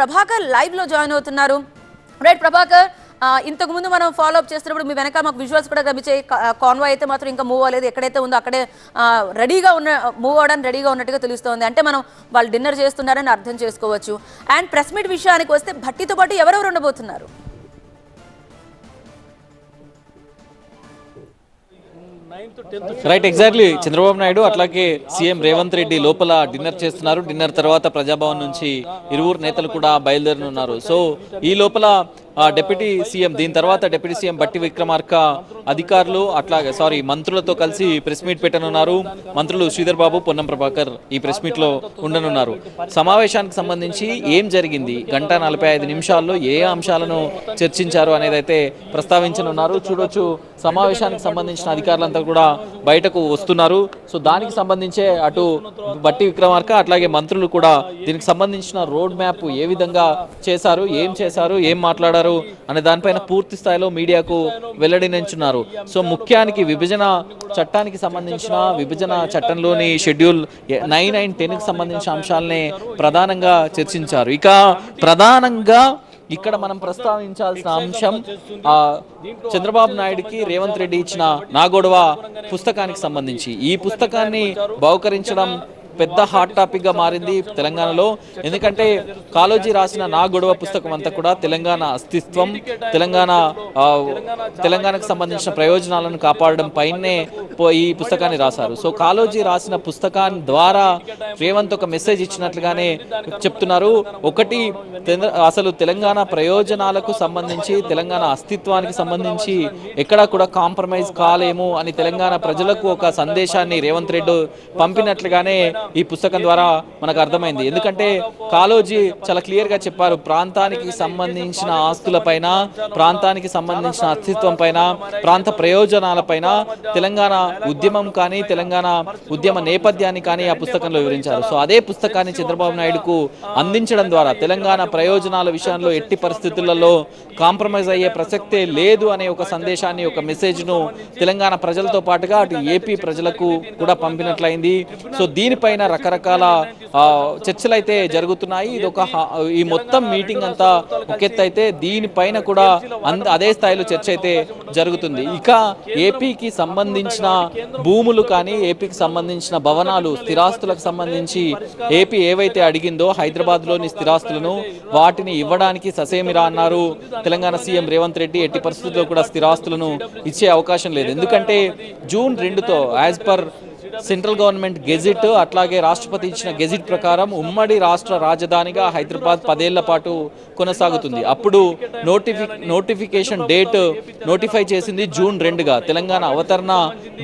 ప్రభాకర్ లైవ్లో జాయిన్ అవుతున్నారు. రైట్ ప్రభాకర్ ఇంతకుముందు ఇంతకు ముందు మనం ఫాలో అప్ చేస్తున్నప్పుడు మీ వెనక మాకు విజువల్స్ కూడా కనిపించే కాన్వాయ్ అయితే మాత్రం ఇంకా మూవ్ అవ్వలేదు. ఎక్కడైతే ఉందో అక్కడే రెడీగా ఉన్న మూవ్ అవడానికి రెడీగా ఉన్నట్టుగా తెలుస్తోంది. అంటే మనం వాళ్ళు డిన్నర్ చేస్తున్నారని అర్థం చేసుకోవచ్చు. అండ్ ప్రెస్ మీట్ విషయానికి వస్తే భట్టితో పాటు ఎవరెవరు ఉండబోతున్నారు? రైట్ ఎగ్జాక్ట్లీ చంద్రబాబు నాయుడు అట్లాగే సీఎం రేవంత్ రెడ్డి లోపల డిన్నర్ చేస్తున్నారు. డిన్నర్ తర్వాత ప్రజాభవన్ నుంచి ఇరువురు నేతలు కూడా బయలుదేరనున్నారు. సో ఈ లోపల డిప్యూటీ సీఎం దీని తర్వాత డిప్యూటీ సీఎం బట్టి విక్రమార్క అధికారులు అట్లాగే సారీ మంత్రులతో కలిసి ప్రెస్ మీట్ పెట్టనున్నారు. మంత్రులు శ్రీధర్ బాబు పొన్నం ప్రభాకర్ ఈ ప్రెస్ మీట్లో ఉండనున్నారు. సమావేశానికి సంబంధించి ఏం జరిగింది? గంట నలభై ఐదు నిమిషాల్లో ఏ అంశాలను చర్చించారు అనేది అయితే ప్రస్తావించనున్నారు. చూడొచ్చు సమావేశానికి సంబంధించిన అధికారులంతా కూడా బయటకు వస్తున్నారు. సో దానికి సంబంధించే అటు బట్టి విక్రమార్క అట్లాగే మంత్రులు కూడా దీనికి సంబంధించిన రోడ్ మ్యాప్ ఏ విధంగా చేశారు ఏం చేశారు ఏం మాట్లాడారు అనే దానిపైన పూర్తి స్థాయిలో మీడియాకు వెల్లడించున్నారు సో ముఖ్యానికి విభజన చట్టానికి సంబంధించిన విభజన చట్టంలోని షెడ్యూల్ నైన్ అండ్ టెన్కి సంబంధించిన అంశాలనే ప్రధానంగా చర్చించారు. ఇక ప్రధానంగా ఇక్కడ మనం ప్రస్తావించాల్సిన అంశం చంద్రబాబు నాయుడుకి రేవంత్ రెడ్డి ఇచ్చిన నాగొడవ పుస్తకానికి సంబంధించి. ఈ పుస్తకాన్ని బహుకరించడం పెద్ద హాట్ టాపిక్గా మారింది తెలంగాణలో. ఎందుకంటే కాలోజీ రాసిన నా గొడవ పుస్తకం అంతా కూడా తెలంగాణ అస్తిత్వం తెలంగాణ తెలంగాణకు సంబంధించిన ప్రయోజనాలను కాపాడడం పైనే పో- ఈ పుస్తకాన్ని రాశారు. సో కాలోజీ రాసిన పుస్తకాన్ని ద్వారా రేవంత్ ఒక మెసేజ్ ఇచ్చినట్లుగానే చెప్తున్నారు. ఒకటి అసలు తెలంగాణ ప్రయోజనాలకు సంబంధించి తెలంగాణ అస్తిత్వానికి సంబంధించి ఎక్కడా కూడా కాంప్రమైజ్ కాలేము అని తెలంగాణ ప్రజలకు ఒక సందేశాన్ని రేవంత్ రెడ్డి పంపినట్లుగానే ఈ పుస్తకం ద్వారా మనకు అర్థమైంది. ఎందుకంటే కాలోజీ చాలా క్లియర్గా చెప్పారు. ప్రాంతానికి సంబంధించిన ఆస్తులపైన ప్రాంతానికి సంబంధించిన అస్తిత్వం పైన ప్రాంత ప్రయోజనాలపైన తెలంగాణ ఉద్యమం కానీ తెలంగాణ ఉద్యమ నేపథ్యాన్ని కానీ ఆ పుస్తకంలో వివరించారు. సో అదే పుస్తకాన్ని చంద్రబాబు నాయుడుకు అందించడం ద్వారా తెలంగాణ ప్రయోజనాల విషయంలో ఎట్టి పరిస్థితులలో కాంప్రమైజ్ అయ్యే ప్రసక్తే లేదు అనే ఒక సందేశాన్ని ఒక మెసేజ్ను తెలంగాణ ప్రజలతో పాటుగా అటు ఏపీ ప్రజలకు కూడా పంపినట్లయింది. సో దీనిపై దీనిపైన రకరకాల చర్చలు అయితే జరుగుతున్నాయి. ఇది ఒక ఈ మొత్తం మీటింగ్ అంతా ఒక అయితే దీనిపైన కూడా అదే స్థాయిలో చర్చ అయితే జరుగుతుంది. ఇక ఏపీకి సంబంధించిన భూములు కానీ ఏపీకి సంబంధించిన భవనాలు స్థిరాస్తులకు సంబంధించి ఏపీ ఏవైతే అడిగిందో హైదరాబాద్లోని స్థిరాస్తులను వాటిని ఇవ్వడానికి ససేమిరా అన్నారు. తెలంగాణ సీఎం రేవంత్ రెడ్డి ఎట్టి పరిస్థితుల్లో కూడా స్థిరాస్తులను ఇచ్చే అవకాశం లేదు. ఎందుకంటే జూన్ రెండుతో as per central government gazette అట్లాగే రాష్ట్రపతి ఇచ్చిన గెజిట్ ప్రకారం ఉమ్మడి రాష్ట్ర రాజధానిగా హైదరాబాద్ పదేళ్ళ పాటు కొనసాగుతుంది. అప్పుడు నోటిఫి నోటిఫికేషన్ డేట్ నోటిఫై చేసింది జూన్ రెండుగా. తెలంగాణ అవతరణ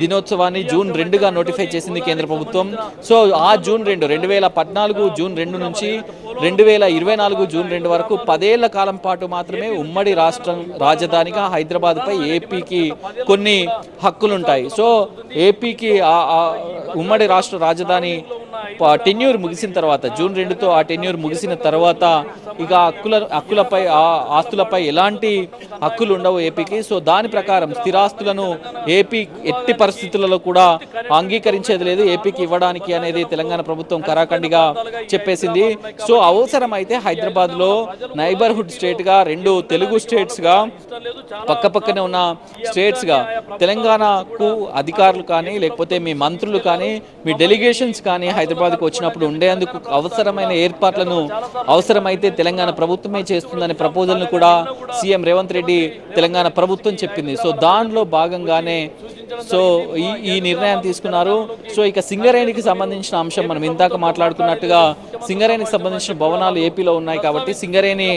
దినోత్సవాన్ని జూన్ రెండుగా నోటిఫై చేసింది కేంద్ర ప్రభుత్వం. సో ఆ జూన్ రెండు రెండు వేల పద్నాలుగు జూన్ రెండు నుంచి రెండు వేల ఇరవై నాలుగు జూన్ రెండు వరకు పదేళ్ళ కాలం పాటు మాత్రమే ఉమ్మడి రాష్ట్రం రాజధానిగా హైదరాబాద్పై ఏపీకి కొన్ని హక్కులుంటాయి. సో ఏపీకి ఉమ్మడి రాష్ట్ర రాజధాని టెన్యూర్ ముగిసిన తర్వాత జూన్ రెండుతో ఆ టెన్యూర్ ముగిసిన తర్వాత ఇక హక్కుల హక్కులపై ఆ ఆస్తులపై ఎలాంటి హక్కులు ఉండవు ఏపీకి. సో దాని ప్రకారం స్థిరాస్తులను ఏపీ ఎట్టి పరిస్థితులలో కూడా అంగీకరించేది లేదు ఏపీకి ఇవ్వడానికి అనేది తెలంగాణ ప్రభుత్వం కరాఖండిగా చెప్పేసింది. సో అవసరమైతే హైదరాబాద్లో నైబర్హుడ్ స్టేట్గా రెండు తెలుగు స్టేట్స్గా పక్క పక్కనే ఉన్న స్టేట్స్గా తెలంగాణకు అధికారులు కానీ లేకపోతే మీ మంత్రులు కానీ మీ డెలిగేషన్స్ కానీ హైదరాబాద్కు వచ్చినప్పుడు ఉండేందుకు అవసరమైన ఏర్పాట్లను అవసరమైతే తెలంగాణ తెలంగాణ ప్రభుత్వమే చేస్తుందనే ప్రపోజల్ను కూడా సీఎం రేవంత్ రెడ్డి తెలంగాణ ప్రభుత్వం చెప్పింది. సో దానిలో భాగంగానే సో ఈ ఈ నిర్ణయం తీసుకున్నారు. సో ఇక సింగరేణికి సంబంధించిన అంశం మనం ఇందాక మాట్లాడుకున్నట్టుగా సింగరేణికి సంబంధించిన భవనాలు ఏపీలో ఉన్నాయి కాబట్టి సింగరేణి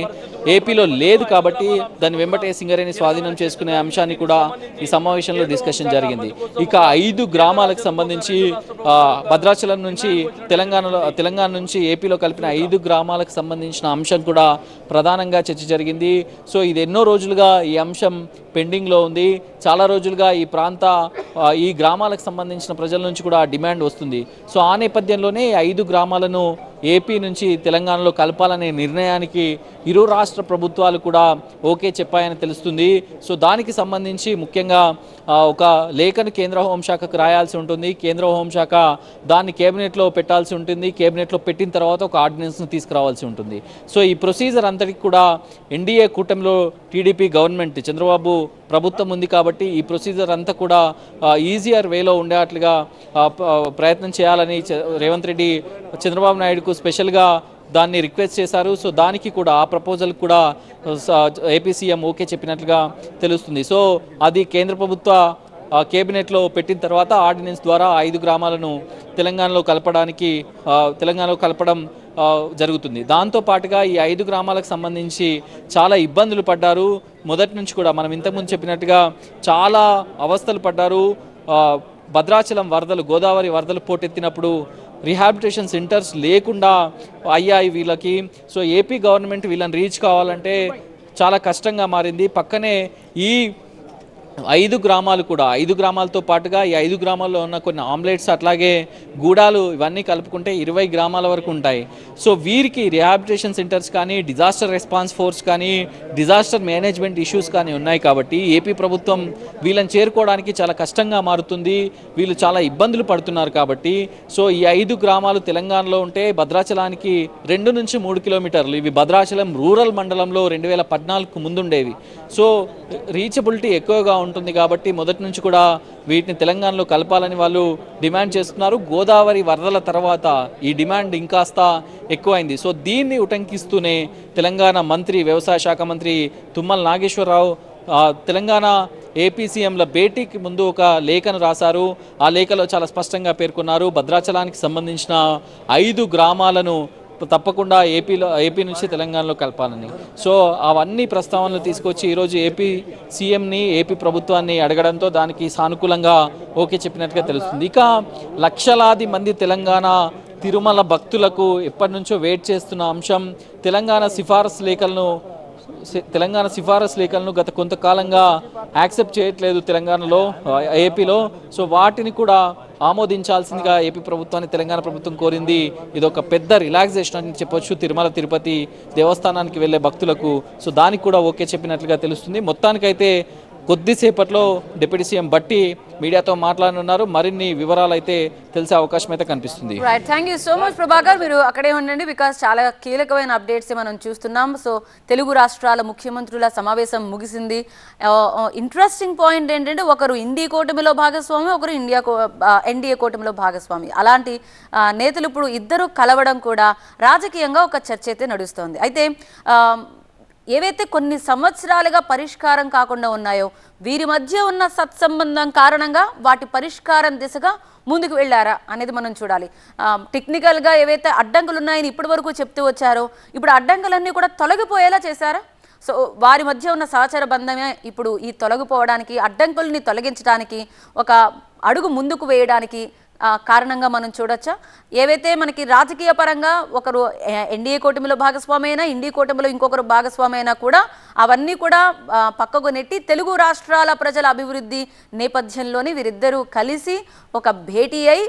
ఏపీలో లేదు కాబట్టి దాని వెంబటే సింగరేణి స్వాధీనం చేసుకునే అంశాన్ని కూడా ఈ సమావేశంలో డిస్కషన్ జరిగింది. ఇక ఐదు గ్రామాలకు సంబంధించి భద్రాచలం నుంచి తెలంగాణలో తెలంగాణ నుంచి ఏపీలో కలిపిన ఐదు గ్రామాలకు సంబంధించిన అంశం కూడా ప్రధానంగా చర్చ జరిగింది. సో ఇది ఎన్నో రోజులుగా ఈ అంశం పెండింగ్లో ఉంది. చాలా రోజులుగా ఈ ప్రాంత ఈ గ్రామాలకు సంబంధించిన ప్రజల నుంచి కూడా డిమాండ్ వస్తుంది. సో ఆ నేపథ్యంలోనే ఐదు గ్రామాలను ఏపీ నుంచి తెలంగాణలో కలపాలనే నిర్ణయానికి ఇరు రాష్ట్ర ప్రభుత్వాలు కూడా ఓకే చెప్పాయని తెలుస్తుంది. సో దానికి సంబంధించి ముఖ్యంగా ఒక లేఖను కేంద్ర హోంశాఖకు రాయాల్సి ఉంటుంది. కేంద్ర హోంశాఖ దాన్ని కేబినెట్లో పెట్టాల్సి ఉంటుంది. కేబినెట్లో పెట్టిన తర్వాత ఒక ఆర్డినెన్స్ను తీసుకురావాల్సి ఉంటుంది. సో ఈ ప్రొసీజర్ అంతటికి కూడా ఎన్డీఏ కూటమిలో టీడీపీ గవర్నమెంట్ చంద్రబాబు ప్రభుత్వం ఉంది కాబట్టి ఈ ప్రొసీజర్ అంతా కూడా ఈజియర్ వేలో ఉండేట్లుగా ప్రయత్నం చేయాలని రేవంత్ రెడ్డి చంద్రబాబు నాయుడుకు స్పెషల్గా దాన్ని రిక్వెస్ట్ చేశారు. సో దానికి కూడా ఆ ప్రపోజల్ కూడా ఏపీ సీఎం ఓకే చెప్పినట్లుగా తెలుస్తుంది. సో అది కేంద్ర ప్రభుత్వ కేబినెట్లో పెట్టిన తర్వాత ఆర్డినెన్స్ ద్వారా ఐదు గ్రామాలను తెలంగాణలో కలపడానికి తెలంగాణలో కలపడం జరుగుతుంది. దాంతో పాటుగా ఈ ఐదు గ్రామాలకు సంబంధించి చాలా ఇబ్బందులు పడ్డారు. మొదటి నుంచి కూడా మనం ఇంతకుముందు చెప్పినట్టుగా చాలా అవస్థలు పడ్డారు. భద్రాచలం వరదలు గోదావరి వరదలు పోటెత్తినప్పుడు రిహాబిలిటేషన్ సెంటర్స్ లేకుండా అయ్యాయి వీళ్ళకి సో ఏపీ గవర్నమెంట్ వీళ్ళని రీచ్ కావాలంటే చాలా కష్టంగా మారింది. పక్కనే ఈ ఐదు గ్రామాలు కూడా ఐదు గ్రామాలతో పాటుగా ఈ ఐదు గ్రామాల్లో ఉన్న కొన్ని ఆమ్లెట్స్ అట్లాగే గూడాలు ఇవన్నీ కలుపుకుంటే ఇరవై గ్రామాల వరకు ఉంటాయి. సో వీరికి రిహాబిలిటేషన్ సెంటర్స్ కానీ డిజాస్టర్ రెస్పాన్స్ ఫోర్స్ కానీ డిజాస్టర్ మేనేజ్మెంట్ ఇష్యూస్ కానీ ఉన్నాయి కాబట్టి ఏపీ ప్రభుత్వం వీళ్ళని చేరుకోవడానికి చాలా కష్టంగా మారుతుంది. వీళ్ళు చాలా ఇబ్బందులు పడుతున్నారు కాబట్టి. సో ఈ ఐదు గ్రామాలు తెలంగాణలో ఉంటే భద్రాచలానికి రెండు నుంచి మూడు కిలోమీటర్లు. ఇవి భద్రాచలం రూరల్ మండలంలో రెండు వేల పద్నాలుగుకు ముందుండేవి. సో రీచబిలిటీ ఎక్కువగా ఉంటుంది కాబట్టి మొదటి నుంచి కూడా వీటిని తెలంగాణలో కలపాలని వాళ్ళు డిమాండ్ చేస్తున్నారు. గోదావరి వరదల తర్వాత ఈ డిమాండ్ ఇంకాస్త ఎక్కువైంది. సో దీన్ని ఉటంకిస్తూనే తెలంగాణ మంత్రి వ్యవసాయ శాఖ మంత్రి తుమ్మల నాగేశ్వరరావు తెలంగాణ ఏపీసీఎంల భేటీకి ముందు ఒక లేఖను రాశారు. ఆ లేఖలో చాలా స్పష్టంగా పేర్కొన్నారు. భద్రాచలానికి సంబంధించిన ఐదు గ్రామాలను తప్పకుండా ఏపీలో ఏపీ నుంచి తెలంగాణలో కలపాలని. సో అవన్నీ ప్రస్తావనలు తీసుకొచ్చి ఈరోజు ఏపీ సీఎంని ఏపీ ప్రభుత్వాన్ని అడగడంతో దానికి సానుకూలంగా ఓకే చెప్పినట్టుగా తెలుస్తుంది. ఇక లక్షలాది మంది తెలంగాణ తిరుమల భక్తులకు ఎప్పటి నుంచో వెయిట్ చేస్తున్న అంశం తెలంగాణ సిఫారసు లేఖలను తెలంగాణ సిఫారసు లేఖలను గత కొంతకాలంగా యాక్సెప్ట్ చేయట్లేదు తెలంగాణలో ఏపీలో. సో వాటిని కూడా ఆమోదించాల్సిందిగా ఏపీ ప్రభుత్వాన్ని తెలంగాణ ప్రభుత్వం కోరింది. ఇది ఒక పెద్ద రిలాక్సేషన్ అని చెప్పొచ్చు తిరుమల తిరుపతి దేవస్థానానికి వెళ్ళే భక్తులకు. సో దానికి కూడా ఓకే చెప్పినట్లుగా తెలుస్తుంది. మొత్తానికైతే కొద్దిసేపట్లో డిప్యూటీ సీఎం బట్టి మీడియాతో మాట్లాడనున్నారు. మరిన్ని వివరాలు అయితే తెలిసే అవకాశం అయితే కనిపిస్తుంది. Right thank you so much Prabhakar మీరు అక్కడే ఉండండి బికాస్ చాలా కీలకమైన అప్డేట్స్ మనం చూస్తున్నాం. సో తెలుగు రాష్ట్రాల ముఖ్యమంత్రుల సమావేశం ముగిసింది. Uh, uh, ఇంట్రెస్టింగ్ పాయింట్ ఏంటంటే ఒకరు ఇండి కూటమిలో భాగస్వామి ఒకరు ఇండియా uh, ఎన్డీఏ కూటమిలో భాగస్వామి. అలాంటి నేతలు ఇప్పుడు ఇద్దరు కలవడం కూడా రాజకీయంగా ఒక చర్చ అయితే నడుస్తోంది. అయితే um, ఏవైతే కొన్ని సంవత్సరాలుగా పరిష్కారం కాకుండా ఉన్నాయో వీరి మధ్య ఉన్న సత్సంబంధం కారణంగా వాటి పరిష్కారం దిశగా ముందుకు వెళ్ళారా అనేది మనం చూడాలి. టెక్నికల్గా ఏవైతే అడ్డంకులు ఉన్నాయని ఇప్పటి వరకు చెప్తూ వచ్చారో ఇప్పుడు అడ్డంకులన్నీ కూడా తొలగిపోయేలా చేశారా? సో వారి మధ్య ఉన్న సహచర బంధమే ఇప్పుడు ఈ తొలగిపోవడానికి అడ్డంకుల్ని తొలగించడానికి ఒక అడుగు ముందుకు వేయడానికి కారణంగా మనం చూడొచ్చా? ఏవైతే మనకి రాజకీయ పరంగా ఒకరు ఎన్డీఏ కూటమిలో భాగస్వామి అయినా ఇండి కూటమిలో ఇంకొకరు భాగస్వామి అయినా కూడా అవన్నీ కూడా పక్కకు నెట్టి తెలుగు రాష్ట్రాల ప్రజల అభివృద్ధి నేపథ్యంలోని వీరిద్దరూ కలిసి ఒక భేటీ అయి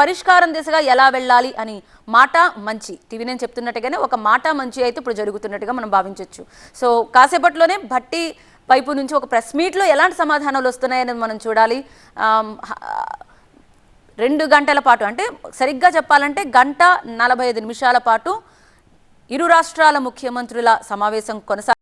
పరిష్కారం దిశగా ఎలా వెళ్ళాలి అని మాట మంచి. టీవీ నేను చెప్తున్నట్టుగానే ఒక మాట మంచి అయితే ఇప్పుడు జరుగుతున్నట్టుగా మనం భావించవచ్చు సో కాసేపట్లోనే భట్టి వైపు నుంచి ఒక ప్రెస్ మీట్లో ఎలాంటి సమాధానాలు వస్తున్నాయనేది మనం చూడాలి. రెండు గంటల పాటు అంటే సరిగ్గా చెప్పాలంటే గంట నలభై ఐదు నిమిషాల పాటు ఇరు రాష్ట్రాల ముఖ్యమంత్రుల సమావేశం కొనసాగ